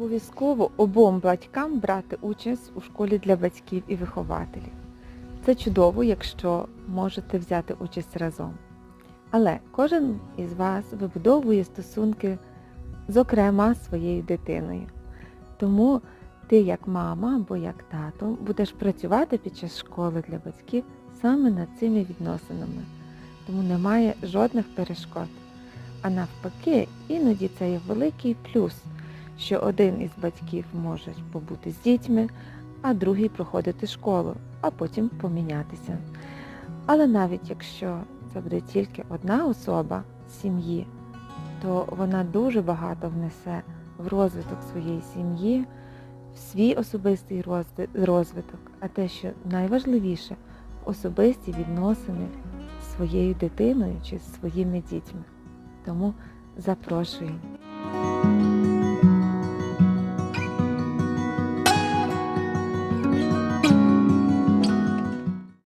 обов'язково обом батькам брати участь у школі для батьків і вихователів. Це чудово, якщо можете взяти участь разом. Але кожен із вас вибудовує стосунки, зокрема, своєю дитиною. Тому ти як мама або як тато будеш працювати під час школи для батьків саме над цими відносинами. Тому немає жодних перешкод. А навпаки, іноді це є великий плюс, що один із батьків може побути з дітьми, а другий проходити школу, а потім помінятися. Але навіть якщо це буде тільки одна особа сім'ї, то вона дуже багато внесе в розвиток своєї сім'ї, в свій особистий розвиток, а те, що найважливіше, особисті відносини з своєю дитиною чи з своїми дітьми. Тому запрошую.